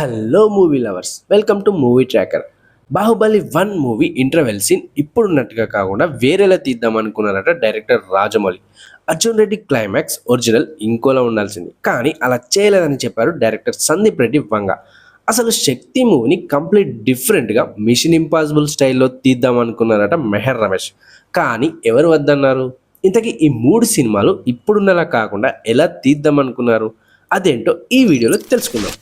Hello movie lovers welcome to movie tracker Baahubali one movie interval scene ఇప్పుడున్నట్టుగా కాకుండా వేరేలా తీద్దాం అనుకున్నారట director Rajamouli. Arjun Reddy climax original ఇంకోలా ఉండాల్సింది. కానీ అలా చేయలేదని చెప్పారు డైరెక్టర్ సందీప్ రెడ్డి వంగ. అసలు శక్తి మూవీని కంప్లీట్ డిఫరెంట్గా మిషన్ ఇంపాసిబుల్ స్టైల్లో తీద్దాం అనుకున్నారట మెహర్ రమేష్. కానీ ఎవరు వద్దన్నారు? ఇంతకీ ఈ మూడు సినిమాలు ఇప్పుడున్నలా కాకుండా ఎలా తీద్దాం అనుకున్నారు? అదేంటో ఈ వీడియోలో తెలుసుకుందాం.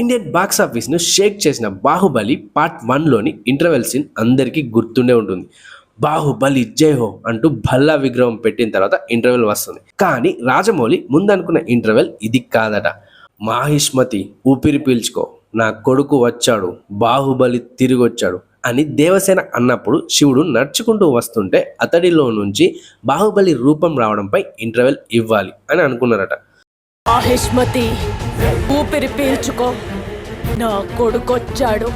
ఇండియన్ బాక్స్ ఆఫీస్ను షేక్ చేసిన బాహుబలి పార్ట్ వన్లోని ఇంటర్వెల్ సీన్ అందరికీ గుర్తుండే ఉంటుంది. బాహుబలి జై హో అంటూ భల్లా విగ్రహం పెట్టిన తర్వాత ఇంటర్వెల్ వస్తుంది. కానీ రాజమౌళి ముందనుకున్న ఇంటర్వెల్ ఇది కాదట. మాహిష్మతి ఊపిరి పీల్చుకో నా కొడుకు వచ్చాడు బాహుబలి తిరిగి వచ్చాడు అని దేవసేన అన్నప్పుడు శివుడు నడుచుకుంటూ వస్తుంటే అతడిలో నుంచి బాహుబలి రూపం రావడంపై ఇంటర్వెల్ ఇవ్వాలి అని అనుకున్నారట. ఆహిష్మతి ఊపిరి పీల్చుకో నా కొడుకొచ్చాడు.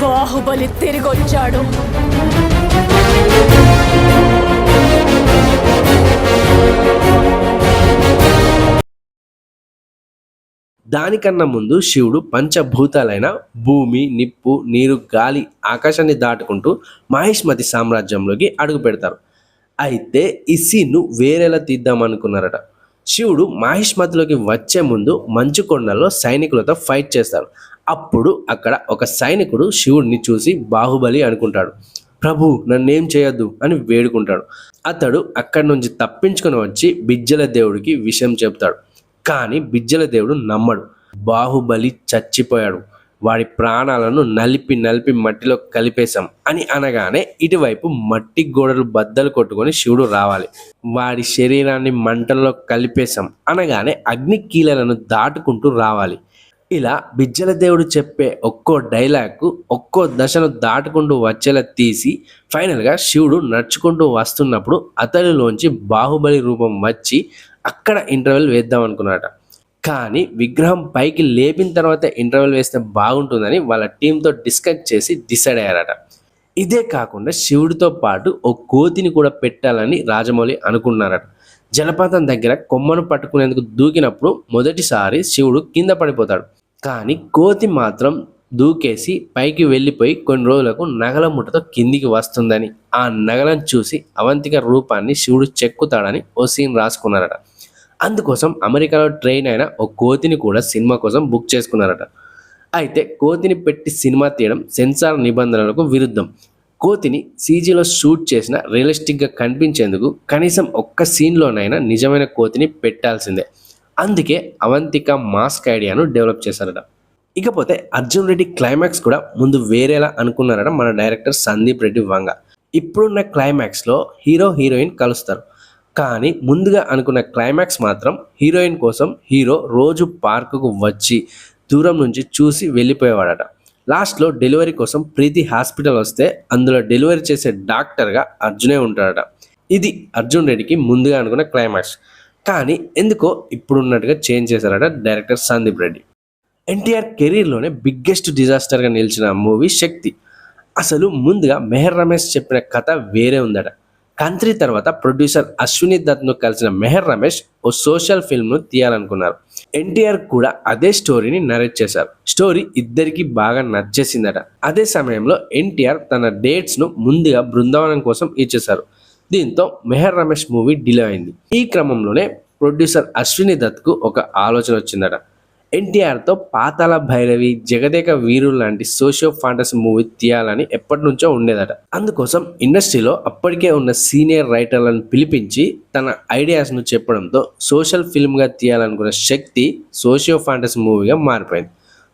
బాహుబలి తిరిగొచ్చాడు. దానికన్నా ముందు శివుడు పంచభూతాలైన భూమి నిప్పు నీరు గాలి ఆకాశాన్ని దాటుకుంటూ మహేష్మతి సామ్రాజ్యంలోకి అడుగు పెడతారు. అయితే ఈ సీన్ను వేరేలా తీద్దాం అనుకున్నారట శివుడు మహిష్మతిలోకి వచ్చే ముందు మంచు కొండల్లో సైనికులతో ఫైట్ చేస్తాడు అప్పుడు అక్కడ ఒక సైనికుడు శివుడిని చూసి బాహుబలి అనుకుంటాడు. ప్రభు నన్నేం చేయొద్దు అని వేడుకుంటాడు. అతడు అక్కడి నుంచి తప్పించుకుని వచ్చి బిజ్జల దేవుడికి విషయం చెప్తాడు. కానీ బిజ్జల దేవుడు నమ్మడు. బాహుబలి చచ్చిపోయాడు. వాడి ప్రాణాలను నలిపి నలిపి మట్టిలో కలిపేశాం అని అనగానే ఇటువైపు మట్టి గోడలు బద్దలు కొట్టుకొని శివుడు రావాలి. వాడి శరీరాన్ని మంటల్లో కలిపేశాం అనగానే అగ్ని కీలలను దాటుకుంటూ రావాలి. ఇలా బిజ్జల దేవుడు చెప్పే ఒక్కో డైలాగ్ ఒక్కో దశను దాటుకుంటూ వచ్చేలా తీసి ఫైనల్గా శివుడు నడుచుకుంటూ వస్తున్నప్పుడు అతడిలోంచి బాహుబలి రూపం వచ్చి అక్కడ ఇంటర్వెల్ వేద్దాం అనుకున్నాట కానీ విగ్రహం పైకి లేపిన తర్వాత ఇంటర్వెల్ వేస్తే బాగుంటుందని వాళ్ళ టీంతో డిస్కస్ చేసి డిసైడ్ అయ్యారట. ఇదే కాకుండా శివుడితో పాటు ఓ కోతిని కూడా పెట్టాలని రాజమౌళి అనుకున్నారట. జలపాతం దగ్గర కొమ్మను పట్టుకునేందుకు దూకినప్పుడు మొదటిసారి శివుడు కింద పడిపోతాడు. కానీ కోతి మాత్రం దూకేసి పైకి వెళ్ళిపోయి కొన్ని రోజులకు నగల ముట్టతో కిందికి వస్తుందని ఆ నగలను చూసి అవంతిక రూపాన్ని శివుడు చెక్కుతాడని ఓ సీన్ రాసుకున్నారట. అందుకోసం అమెరికాలో ట్రైన్ అయిన ఓ కోతిని కూడా సినిమా కోసం బుక్ చేసుకున్నారట. అయితే కోతిని పెట్టి సినిమా తీయడం సెన్సార్ నిబంధనలకు విరుద్ధం. కోతిని సీజీలో షూట్ చేసిన రియలిస్టిక్గా కనిపించేందుకు కనీసం ఒక్క సీన్లోనైనా నిజమైన కోతిని పెట్టాల్సిందే. అందుకే అవంతిక మాస్క్ ఐడియాను డెవలప్ చేశారట. ఇకపోతే అర్జున్ రెడ్డి క్లైమాక్స్ కూడా ముందు వేరేలా అనుకున్నారట మన డైరెక్టర్ సందీప్ రెడ్డి వంగ. ఇప్పుడున్న క్లైమాక్స్లో హీరో హీరోయిన్ కలుస్తారు. కానీ ముందుగా అనుకున్న క్లైమాక్స్ మాత్రం హీరోయిన్ కోసం హీరో రోజు పార్కుకు వచ్చి దూరం నుంచి చూసి వెళ్ళిపోయేవాడట. లాస్ట్లో డెలివరీ కోసం ప్రీతి హాస్పిటల్ వస్తే అందులో డెలివరీ చేసే డాక్టర్గా అర్జునే ఉంటాడట. ఇది అర్జున్ రెడ్డికి ముందుగా అనుకున్న క్లైమాక్స్. కానీ ఎందుకో ఇప్పుడున్నట్టుగా చేంజ్ చేశారట డైరెక్టర్ సందీప్ రెడ్డి. ఎన్టీఆర్ కెరీర్లోనే బిగ్గెస్ట్ డిజాస్టర్గా నిలిచిన మూవీ శక్తి. అసలు ముందుగా మెహర్ రమేష్ చెప్పిన కథ వేరే ఉందట. కంత్రి తర్వాత ప్రొడ్యూసర్ అశ్విని దత్ను కలిసిన మెహర్ రమేష్ ఓ సోషల్ ఫిల్మ్ను తీయాలనుకున్నారు. ఎన్టీఆర్ కూడా అదే స్టోరీని నరేట్ చేశారు. స్టోరీ ఇద్దరికి బాగా నచ్చేసిందట. అదే సమయంలో ఎన్టీఆర్ తన డేట్స్ను ముందుగా బృందావనం కోసం ఇచ్చేశారు. దీంతో మెహర్ రమేష్ మూవీ డిలే అయింది. ఈ క్రమంలోనే ప్రొడ్యూసర్ అశ్విని దత్కు ఒక ఆలోచన వచ్చిందట. ఎన్టీఆర్తో పాతాల భైరవి జగదేక వీరులు లాంటి సోషియో ఫాంటసీ మూవీ తీయాలని ఎప్పటి నుంచో ఉండేదట. అందుకోసం ఇండస్ట్రీలో అప్పటికే ఉన్న సీనియర్ రైటర్లను పిలిపించి తన ఐడియాస్ను చెప్పడంతో సోషల్ ఫిల్మ్గా తీయాలనుకున్న శక్తి సోషియో ఫాంటసీ మూవీగా మారిపోయింది.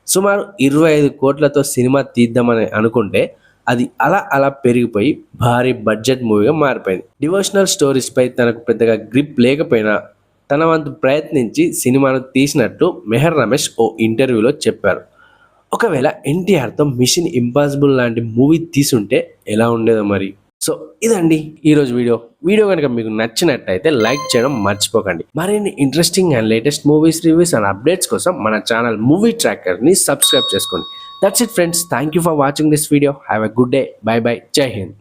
సుమారు ఇరవై ఐదు కోట్లతో సినిమా తీద్దామని అనుకుంటే అది అలా అలా పెరిగిపోయి భారీ బడ్జెట్ మూవీగా మారిపోయింది. డివోషనల్ స్టోరీస్పై తనకు పెద్దగా గ్రిప్ లేకపోయినా తన వంతు ప్రయత్నించి సినిమాను తీసినట్టు మెహర్ రమేష్ ఓ ఇంటర్వ్యూలో చెప్పారు. ఒకవేళ ఎన్టీఆర్తో మిషన్ ఇంపాసిబుల్ లాంటి మూవీ తీసుంటే ఎలా ఉండేదో మరి? సో ఇదండి ఈరోజు వీడియో. వీడియో కనుక మీకు నచ్చినట్టయితే లైక్ చేయడం మర్చిపోకండి. మరిన్ని interesting and latest movies reviews and updates కోసం మన ఛానల్ మూవీ ట్రాకర్ని సబ్స్క్రైబ్ చేసుకోండి. That's it friends thank you for watching this video have a good day bye bye Jai Hind